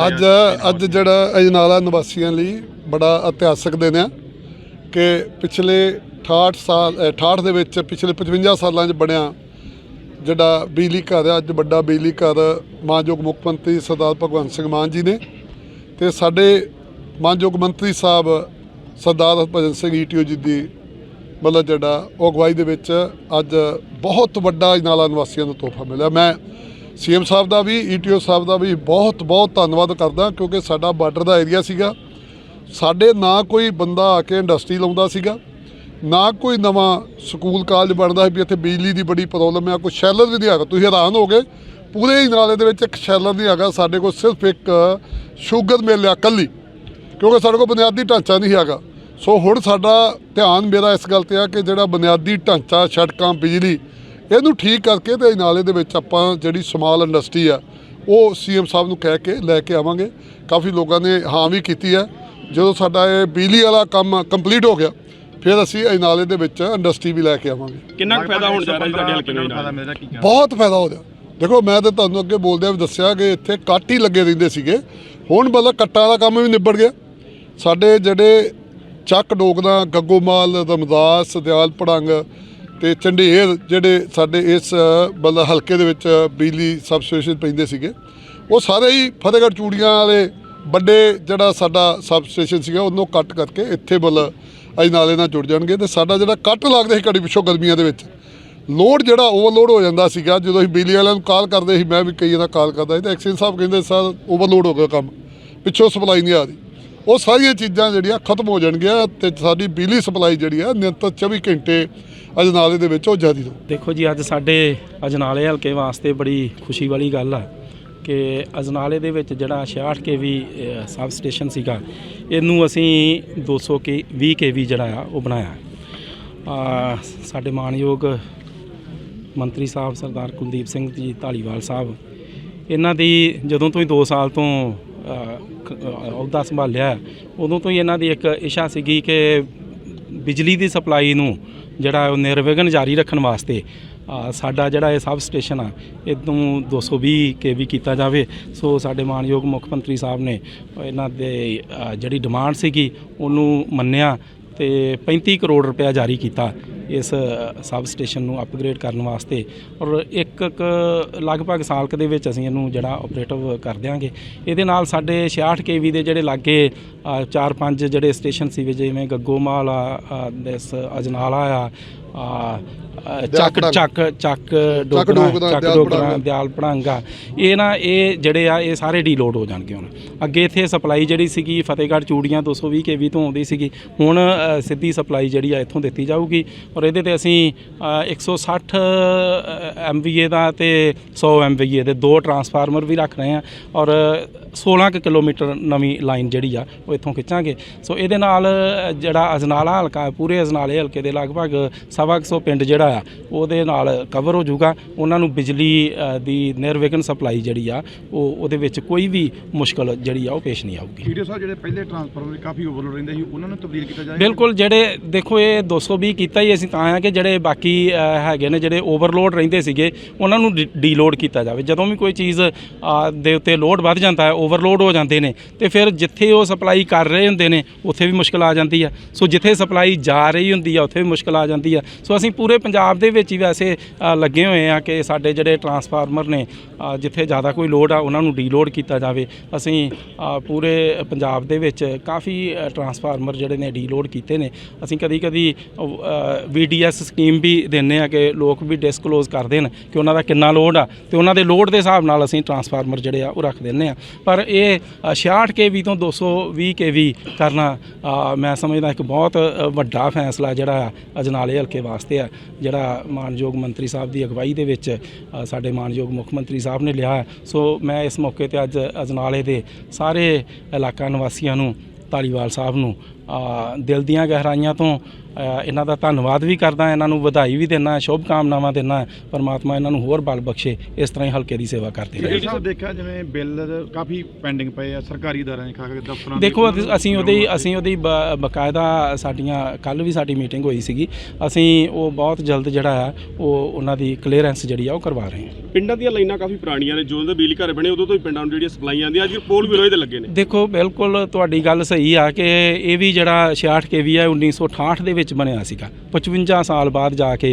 ਅੱਜ ਅੱਜ ਜਿਹੜਾ ਅਜਨਾਲਾ ਨਿਵਾਸੀਆਂ ਲਈ ਬੜਾ ਇਤਿਹਾਸਕ ਦਿਨ ਆ ਕਿ ਪਿਛਲੇ 68 ਸਾਲ ਅ, 68 ਦੇ ਵਿੱਚ ਪਿਛਲੇ 55 ਸਾਲਾਂ 'ਚ ਬਣਿਆ ਜਿਹੜਾ ਬਿਜਲੀ ਘਰ ਆ ਅੱਜ ਵੱਡਾ ਬਿਜਲੀ ਘਰ ਮਾਨਯੋਗ ਮੁੱਖ ਮੰਤਰੀ ਸਰਦਾਰ ਭਗਵੰਤ ਸਿੰਘ ਮਾਨ ਜੀ ਨੇ ਤੇ ਸਾਡੇ ਮਾਨਯੋਗ ਮੰਤਰੀ ਸਾਹਿਬ ਸਰਦਾਰ ਹਰਭਜਨ ਸਿੰਘ ਈਟੀਓ ਜੀ ਦੀ ਮਤਲਬ ਜਿਹੜਾ ਉਹ ਅਗਵਾਈ ਦੇ ਵਿੱਚ ਅੱਜ ਬਹੁਤ ਵੱਡਾ ਅਜਨਾਲਾ ਨਿਵਾਸੀਆਂ ਨੂੰ ਤੋਹਫਾ ਮਿਲਿਆ। ਮੈਂ ਸੀਐਮ ਸਾਹਿਬ ਦਾ ਵੀ ਈਟੀਓ ਸਾਹਿਬ ਦਾ ਵੀ ਬਹੁਤ ਬਹੁਤ ਧੰਨਵਾਦ ਕਰਦਾ ਕਿਉਂਕਿ ਸਾਡਾ ਬਾਰਡਰ ਦਾ ਏਰੀਆ ਸੀਗਾ। ਸਾਡੇ ਨਾ ਕੋਈ ਬੰਦਾ ਆ ਕੇ ਇੰਡਸਟਰੀ ਲਾਉਂਦਾ ਸੀਗਾ, ਨਾ ਕੋਈ ਨਵਾਂ ਸਕੂਲ ਕਾਲਜ ਬਣਦਾ ਸੀ ਵੀ ਇੱਥੇ ਬਿਜਲੀ ਦੀ ਬੜੀ ਪ੍ਰੋਬਲਮ ਹੈ ਕੋਈ ਸ਼ੈਲਰ ਵੀ ਨਹੀਂ ਹੈਗਾ। ਤੁਸੀਂ ਹੈਰਾਨ ਹੋ ਗਏ ਪੂਰੇ ਹੀ ਨਾਲੇ ਦੇ ਵਿੱਚ ਇੱਕ ਸ਼ੈਲਰ ਨਹੀਂ ਹੈਗਾ, ਸਾਡੇ ਕੋਲ ਸਿਰਫ ਇੱਕ ਸ਼ੂਗਰ ਮਿਲ ਆ ਕੱਲੀ ਕਿਉਂਕਿ ਸਾਡੇ ਕੋਲ ਬੁਨਿਆਦੀ ਢਾਂਚਾ ਨਹੀਂ ਹੈਗਾ। ਸੋ ਹੁਣ ਸਾਡਾ ਧਿਆਨ ਮੇਰਾ ਇਸ ਗੱਲ ਤੇ ਆ ਕਿ ਜਿਹੜਾ ਬੁਨਿਆਦੀ ਢਾਂਚਾ, ਸੜਕਾਂ, ਬਿਜਲੀ ਇਹਨੂੰ ਠੀਕ ਕਰਕੇ ਤੇ ਨਾਲੇ ਦੇ ਵਿੱਚ ਆਪਾਂ ਜਿਹੜੀ ਸਮਾਲ ਇੰਡਸਟਰੀ ਆ ਉਹ ਸੀਐਮ ਸਾਹਿਬ ਨੂੰ ਕਹਿ ਕੇ ਲੈ ਕੇ ਆਵਾਂਗੇ। ਕਾਫੀ ਲੋਕਾਂ ਨੇ ਹਾਂ ਵੀ ਕੀਤੀ ਹੈ ਜਦੋਂ ਸਾਡਾ ਇਹ ਬਿਜਲੀ ਵਾਲਾ ਕੰਮ ਕੰਪਲੀਟ ਹੋ ਗਿਆ ਫਿਰ ਅਸੀਂ ਇਹ ਨਾਲੇ ਦੇ ਵਿੱਚ ਇੰਡਸਟਰੀ ਵੀ ਲੈ ਕੇ ਆਵਾਂਗੇ। ਕਿੰਨਾ ਕੁ ਫਾਇਦਾ ਹੋਣ ਜਾ ਰਿਹਾ ਜੀ ਤੁਹਾਡੇ ਹਲਕੇ ਦੇ? ਫਾਇਦਾ ਨਾਲ ਮਿਲ ਰਿਹਾ ਕੀ ਕਹਿਣਾ? ਬਹੁਤ ਫਾਇਦਾ ਹੋ ਰਿਹਾ। ਦੇਖੋ ਮੈਂ ਤਾਂ ਤੁਹਾਨੂੰ ਅੱਗੇ ਬੋਲਦਿਆਂ ਵੀ ਦੱਸਿਆ ਕਿ ਇੱਥੇ ਕੱਟ ਹੀ ਲੱਗੇ ਰਹਿੰਦੇ ਸੀਗੇ। ਹੁਣ ਮਤਲਬ ਕੱਟਾਂ ਦਾ ਕੰਮ ਵੀ ਨਿਬੜ ਗਿਆ। ਸਾਡੇ ਜਿਹੜੇ ਚੱਕ ਡੋਗਦਾ ਗੱਗੋਮਾਲ ਰਮਦਾਸ ਦਿਆਲ ਪੜੰਗ ਤੇ ਚੰਡੇਰ ਜਿਹੜੇ ਸਾਡੇ ਇਸ, ਮਤਲਬ ਹਲਕੇ ਦੇ ਵਿੱਚ ਬਿਜਲੀ ਸਬਸਟੇਸ਼ਨ ਪੈਂਦੇ ਸੀਗੇ, ਉਹ ਸਾਰੇ ਹੀ ਫਤਿਹਗੜ੍ਹ ਚੂੜੀਆਂ ਵਾਲੇ ਵੱਡੇ ਜਿਹੜਾ ਸਾਡਾ ਸਬਸਟੇਸ਼ਨ ਸੀਗਾ, ਉਹਨੂੰ ਕੱਟ ਕਰਕੇ ਇੱਥੇ ਮਤਲਬ ਅੱਜ ਨਾਲੇ ਨਾਲ ਜੁੜ ਜਾਣਗੇ ਤੇ ਸਾਡਾ ਜਿਹੜਾ ਕੱਟ ਲੱਗਦਾ ਸੀ ਘੜੀ ਪਿੱਛੋਂ ਗਰਮੀਆਂ ਦੇ ਵਿੱਚ, ਲੋਡ ਜਿਹੜਾ ਓਵਰਲੋਡ ਹੋ ਜਾਂਦਾ ਸੀਗਾ, ਜਦੋਂ ਅਸੀਂ ਬਿਜਲੀ ਵਾਲਿਆਂ ਨੂੰ ਕਾਲ ਕਰਦੇ ਸੀ, ਮੈਂ ਵੀ ਕਈ ਵਾਰ ਕਾਲ ਕਰਦਾ ਸੀ ਤੇ ਐਕਸ਼ਨ ਸਾਹਿਬ ਕਹਿੰਦੇ, ਸਰ ਓਵਰਲੋਡ ਹੋ ਗਿਆ ਕੰਮ, ਪਿੱਛੋਂ ਸਪਲਾਈ ਨਹੀਂ ਆ ਰਹੀ। ਉਹ ਸਾਰੀਆਂ ਚੀਜ਼ਾਂ ਜਿਹੜੀਆਂ ਖਤਮ ਹੋ ਜਾਣਗੀਆਂ ਤੇ ਸਾਡੀ ਬਿਜਲੀ ਸਪਲਾਈ ਜਿਹੜੀ ਆ ਨਿਰੰਤਰ 24 ਘੰਟੇ ਅਜਨਾਲੇ ਦੇ ਵਿੱਚ ਉਹ ਜਾਰੀ ਰਹੂ। ਦੇਖੋ ਜੀ, ਅੱਜ ਸਾਡੇ ਅਜਨਾਲੇ ਹਲਕੇ ਵਾਸਤੇ ਬੜੀ ਖੁਸ਼ੀ ਵਾਲੀ ਗੱਲ ਆ ਕਿ ਅਜਨਾਲੇ ਦੇ ਵਿੱਚ ਜਿਹੜਾ 66 ਕੇਵੀ ਸਬ ਸਟੇਸ਼ਨ ਸੀਗਾ, ਇਹਨੂੰ ਅਸੀਂ 200 ਕੇ 20 ਕੇਵੀ ਜਿਹੜਾ ਆ, ਉਹ ਬਣਾਇਆ। ਆ, ਸਾਡੇ ਮਾਨਯੋਗ ਮੰਤਰੀ ਸਾਹਿਬ ਸਰਦਾਰ ਕੁਲਦੀਪ ਸਿੰਘ ਜੀ ਢਾਲੀਵਾਲ ਸਾਹਿਬ, ਇਹਨਾਂ ਦੀ ਜਦੋਂ ਤੋਂ ਹੀ 2 ਸਾਲ ਤੋਂ ਅਹੁਦਾ ਸੰਭਾਲਿਆ ਉਦੋਂ ਤੋਂ ਹੀ ਇਹਨਾਂ ਦੀ ਇੱਕ ਇਸ਼ਾ ਸੀਗੀ ਕਿ ਬਿਜਲੀ ਦੀ ਸਪਲਾਈ ਨੂੰ ਜਿਹੜਾ ਉਹ ਨਿਰਵਿਘਨ ਜਾਰੀ ਰੱਖਣ ਵਾਸਤੇ ਸਾਡਾ ਜਿਹੜਾ ਇਹ ਸਬ ਸਟੇਸ਼ਨ ਆ ਇਹਨੂੰ 220 ਕੇਵੀ ਕੀਤਾ ਜਾਵੇ। ਸੋ ਸਾਡੇ ਮਾਨਯੋਗ ਮੁੱਖ ਮੰਤਰੀ ਸਾਹਿਬ ਨੇ ਇਹਨਾਂ ਦੇ ਜਿਹੜੀ ਡਿਮਾਂਡ ਸੀਗੀ ਉਹਨੂੰ ਮੰਨਿਆ ਤੇ 35 ਕਰੋੜ ਰੁਪਇਆ ਜਾਰੀ ਕੀਤਾ। ਇਸ ਸਬ ਸਟੇਸ਼ਨ ਨੂੰ ਅਪਗ੍ਰੇਡ ਕਰਨ ਵਾਸਤੇ ਔਰ ਇੱਕ ਇੱਕ ਲਗਭਗ ਸਾਲ ਕੁ ਦੇ ਵਿੱਚ ਅਸੀਂ ਇਹਨੂੰ ਜਿਹੜਾ ਆਪਰੇਟਿਵ ਕਰ ਦਿਆਂਗੇ। ਇਹਦੇ ਨਾਲ ਸਾਡੇ 66 ਕੇਵੀ ਦੇ ਜਿਹੜੇ ਲਾਗੇ ਚਾਰ ਪੰਜ ਜਿਹੜੇ ਸਟੇਸ਼ਨ ਸੀ ਜਿਵੇਂ ਗੱਗੋਮਾਲ ਆ ਦਿਸ ਅਜਨਾਲਾ ਆ ਚੱਕ। ਚੱਕ ਚੱਕ ਡੋਗਰਾ, ਚੱਕ ਪੜੰਗ। ਦਿਆਲ ਪੜਾਂਗਾ ਇਹ ਨਾ ਇਹ ਜਿਹੜੇ ਆ ਇਹ ਸਾਰੇ ਡੀਲੋਡ ਹੋ ਜਾਣਗੇ ਹੁਣ। ਅੱਗੇ ਇੱਥੇ ਸਪਲਾਈ ਜਿਹੜੀ ਸੀਗੀ ਫਤਿਹਗੜ੍ਹ ਚੂੜੀਆਂ 220 ਕੇਵੀ ਤੋਂ ਆਉਂਦੀ ਸੀਗੀ। ਹੁਣ ਸਿੱਧੀ ਸਪਲਾਈ ਜਿਹੜੀ ਆ ਇੱਥੋਂ ਦਿੱਤੀ ਜਾਊਗੀ। ਔਰ ਇਹਦੇ ਤੇ ਅਸੀਂ ਅ, 160 ਐਮਵੀਏ ਦਾ ਤੇ 100 ਐਮਵੀਏ ਦੇ ਦੋ ਟਰਾਂਸਫਾਰਮਰ ਵੀ ਰੱਖ ਰਹੇ ਆ ਔਰ 16 ਕੁ ਕਿਲੋਮੀਟਰ ਨਵੀਂ ਲਾਈਨ ਜਿਹੜੀ ਆ ਉਹ ਇੱਥੋਂ ਖਿੱਚਾਂਗੇ। ਸੋ ਇਹਦੇ ਨਾਲ ਜਿਹੜਾ ਅਜਨਾਲਾ ਹਲਕਾ ਪੂਰੇ ਅਜਨਾਲੇ ਹਲਕੇ ਦੇ ਲਗਭਗ ਸਵਾ ਕੁ ਸੌ ਪਿੰਡ ਜਿਹੜਾ ਆ ਉਹਦੇ ਨਾਲ ਕਵਰ ਹੋ ਜਾਊਗਾ। ਉਹਨਾਂ ਨੂੰ ਬਿਜਲੀ ਦੀ ਨਿਰਵਿਘਨ ਸਪਲਾਈ ਜਿਹੜੀ ਆ ਉਹ ਉਹਦੇ ਵਿੱਚ ਕੋਈ ਵੀ ਮੁਸ਼ਕਲ ਜਿਹੜੀ ਆ ਉਹ ਪੇਸ਼ ਨਹੀਂ ਆਊਗੀ। ਵੀਡੀਓ ਸਾਹਿਬ ਜਿਹੜੇ ਪਹਿਲੇ ਟਰਾਂਸਫਾਰਮਰ ਕਾਫੀ ਓਵਰਲੋਡ ਰਹਿੰਦੇ ਸੀ ਉਹਨਾਂ ਨੂੰ ਤਬਦੀਲ ਕੀਤਾ ਜਾਏਗਾ? ਬਿਲਕੁਲ ਜਿਹੜੇ ਦੇਖੋ ਇਹ 220 ਕੀਤਾ ਹੀ ਅਸੀਂ ਤਾਂ ਆ ਕਿ ਜਿਹੜੇ ਬਾਕੀ ਹੈਗੇ ਨੇ ਜਿਹੜੇ ਓਵਰਲੋਡ ਰਹਿੰਦੇ ਸੀਗੇ ਉਹਨਾਂ ਨੂੰ ਡੀਲੋਡ ਕੀਤਾ ਜਾਵੇ। ਜਦੋਂ ਵੀ ਕੋਈ ਚੀਜ਼ ਦੇ ਉੱਤੇ ਲੋਡ ਵੱਧ ਜਾਂਦਾ ਹੈ ਓਵਰਲੋਡ ਹੋ ਜਾਂਦੇ ਨੇ ਤੇ ਫਿਰ ਜਿੱਥੇ ਉਹ ਸਪਲਾਈ ਕਰ ਰਹੇ ਹੁੰਦੇ ਨੇ, ਉੱਥੇ ਵੀ ਮੁਸ਼ਕਲ ਆ ਜਾਂਦੀ ਆ। ਸੋ ਜਿੱਥੇ ਸਪਲਾਈ ਜਾ ਰਹੀ ਹੁੰਦੀ ਆ, ਉੱਥੇ ਵੀ ਮੁਸ਼ਕਲ ਆ ਜਾਂਦੀ ਆ। ਸੋ ਅਸੀਂ ਪੂਰੇ ਪੰਜਾਬ ਦੇ ਵਿੱਚ ਹੀ ਵੈਸੇ ਲੱਗੇ ਹੋਏ ਆ ਕਿ ਸਾਡੇ ਜਿਹੜੇ ਟਰਾਂਸਫਾਰਮਰ ਨੇ ਜਿੱਥੇ ਜ਼ਿਆਦਾ ਕੋਈ ਲੋਡ ਆ, ਉਹਨਾਂ ਨੂੰ ਡੀਲੋਡ ਕੀਤਾ ਜਾਵੇ। ਅਸੀਂ ਪੂਰੇ ਪੰਜਾਬ ਦੇ ਵਿੱਚ ਕਾਫੀ ਟਰਾਂਸਫਾਰਮਰ ਜਿਹੜੇ ਨੇ ਡੀਲੋਡ ਕੀਤੇ ਨੇ। ਅਸੀਂ ਕਦੀ ਕਦੀ ਵੀਡੀਐਸ ਸਕੀਮ ਵੀ ਦਿੰਨੇ ਆ ਕਿ ਲੋਕ ਵੀ ਡਿਸਕਲੋਜ਼ ਕਰਦੇ ਨੇ ਕਿ ਉਹਨਾਂ ਦਾ ਕਿੰਨਾ ਲੋਡ ਆ। ਤੇ ਉਹਨਾਂ ਦੇ ਲੋਡ ਦੇ ਹਿਸਾਬ ਨਾਲ ਅਸੀਂ ਟਰਾਂਸਫਾਰਮਰ ਜਿਹੜੇ ਆ, ਉਹ ਰੱਖ ਦਿੰਨੇ ਆ। ਪਰ ਇਹ ਅ, 66 ਕੇਵੀ ਤੋਂ 220 ਕੇਵੀ ਕਰਨਾ ਮੈਂ ਸਮਝਦਾ ਇੱਕ ਬਹੁਤ ਵੱਡਾ ਫੈਸਲਾ ਜਿਹੜਾ ਆ ਅਜਨਾਲੇ ਹਲਕੇ ਵਾਸਤੇ ਆ ਜਿਹੜਾ ਮਾਨਯੋਗ ਮੰਤਰੀ ਸਾਹਿਬ ਦੀ ਅਗਵਾਈ ਦੇ ਵਿੱਚ ਸਾਡੇ ਮਾਨਯੋਗ ਮੁੱਖ ਮੰਤਰੀ ਸਾਹਿਬ ਨੇ ਲਿਆ ਹੈ। ਸੋ ਮੈਂ ਇਸ ਮੌਕੇ ਤੇ ਅੱਜ ਅਜਨਾਲੇ ਦੇ ਸਾਰੇ ਇਲਾਕਾ ਨਿਵਾਸੀਆਂ ਨੂੰ ਧਾਲੀਵਾਲ ਸਾਹਿਬ ਨੂੰ ਦਿਲ ਦੀਆਂ ਗਹਿਰਾਈਆਂ ਤੋਂ ਇਹਨਾਂ ਦਾ ਧੰਨਵਾਦ ਵੀ ਕਰਦਾ ਇਹਨਾਂ ਨੂੰ ਵਧਾਈ ਵੀ ਦਿੰਦਾ ਸ਼ੁਭ ਕਾਮਨਾਵਾਂ ਦਿੰਦਾ ਪਰਮਾਤਮਾ ਇਹਨਾਂ ਨੂੰ ਹੋਰ ਬਲ ਬਖਸ਼ੇ ਇਸ ਤਰ੍ਹਾਂ ਹੀ ਹਲਕੇ ਦੀ ਸੇਵਾ ਕਰਦੇ ਰਹੇ। ਜੀ ਸਾਹਿਬ ਦੇਖਿਆ ਜਿਵੇਂ ਬਿੱਲ ਕਾਫੀ ਪੈਂਡਿੰਗ ਪਏ ਆ ਸਰਕਾਰੀ ਅਦਾਰਿਆਂ ਦੇ ਖਾਸ ਦਫ਼ਤਰਾਂ ਦੇ ਦੇਖੋ ਅਸੀਂ ਉਹਦੀ ਅਸੀਂ ਉਹਦੀ ਬਕਾਇਦਾ ਸਾਡੀਆਂ ਕੱਲ ਵੀ ਸਾਡੀ ਮੀਟਿੰਗ ਹੋਈ ਸੀਗੀ ਅਸੀਂ ਉਹ ਬਹੁਤ ਜਲਦ ਜਿਹੜਾ ਆ ਉਹ ਉਹਨਾਂ ਦੀ ਕਲੀਅਰੈਂਸ ਜਿਹੜੀ ਆ ਉਹ ਕਰਵਾ ਰਹੇ ਹਾਂ। ਪਿੰਡਾਂ ਦੀਆਂ ਲਾਈਨਾਂ ਕਾਫੀ ਪੁਰਾਣੀਆਂ ਨੇ ਜਦੋਂ ਦੇ ਬਿਜਲੀ ਘਰ ਬਣੇ ਉਦੋਂ ਤੋਂ ਹੀ ਪਿੰਡਾਂ ਨੂੰ ਜਿਹੜੀਆਂ ਸਪਲਾਈ ਆਉਂਦੀਆਂ ਅੱਜ ਪੋਲ ਵੀ ਲੋਹੇ ਦੇ ਲੱਗੇ ਨੇ। ਦੇਖੋ ਬਿਲਕੁਲ ਤੁਹਾਡੀ ਗੱਲ ਸਹੀ ਆ ਕਿ ਇਹ ਵੀ ਜਿਹੜਾ 66 ਕੇਵੀ ਹੈ 1968 ਦੇ ਵਿੱਚ ਬਣਿਆ ਸੀਗਾ। 55 ਸਾਲ ਬਾਅਦ ਜਾ ਕੇ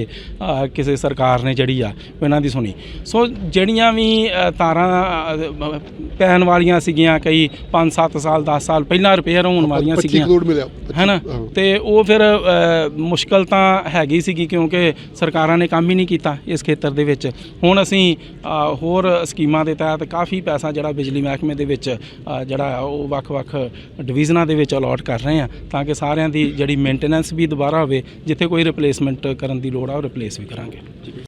ਕਿਸੇ ਸਰਕਾਰ ਨੇ ਜਿਹੜੀ ਆ ਇਹਨਾਂ ਦੀ ਸੁਣੀ। ਸੋ ਜਿਹੜੀਆਂ ਵੀ ਤਾਰਾਂ ਪੈਣ ਵਾਲੀਆਂ ਸੀਗੀਆਂ ਕਈ 5-7 ਸਾਲ 10 ਸਾਲ ਪਹਿਲਾਂ ਰਿਪੇਅਰ ਹੋਣ ਵਾਲੀਆਂ 25 ਸੀਗੀਆਂ। ਹੈਨਾ। ਤੇ ਉਹ ਫਿਰ ਮੁਸ਼ਕਲ ਤਾਂ ਹੈਗੀ ਸੀਗੀ ਕਿਉਂਕਿ ਸਰਕਾਰਾਂ ਨੇ ਕੰਮ ਹੀ ਨਹੀਂ ਕੀਤਾ ਇਸ ਖੇਤਰ ਦੇ ਵਿੱਚ। ਹੁਣ ਅਸੀਂ ਹੋਰ ਸਕੀਮਾਂ ਦੇ ਤਹਿਤ ਕਾਫੀ ਪੈਸਾ ਜਿਹੜਾ ਬਿਜਲੀ ਮਹਿਕਮੇ ਦੇ ਵਿੱਚ ਜਿਹੜਾ ਉਹ ਵੱਖ-ਵੱਖ ਡਿਵੀਜ਼ਨਾਂ ਦੇ ਵਿੱਚ ਅਲਾਟ ਕਰ ਰਹੇ ਆ ਤਾਂ ਕਿ ਸਾਰਿਆਂ ਦੀ ਜਿਹੜੀ ਮੇਨਟੇਨੈਂਸ ਵੀ ਦੁਬਾਰਾ ਹੋਵੇ, ਜਿੱਥੇ ਕੋਈ ਰਿਪਲੇਸਮੈਂਟ ਕਰਨ ਦੀ ਲੋੜ ਆ, ਉਹ ਰਿਪਲੇਸ ਵੀ ਕਰਾਂਗੇ।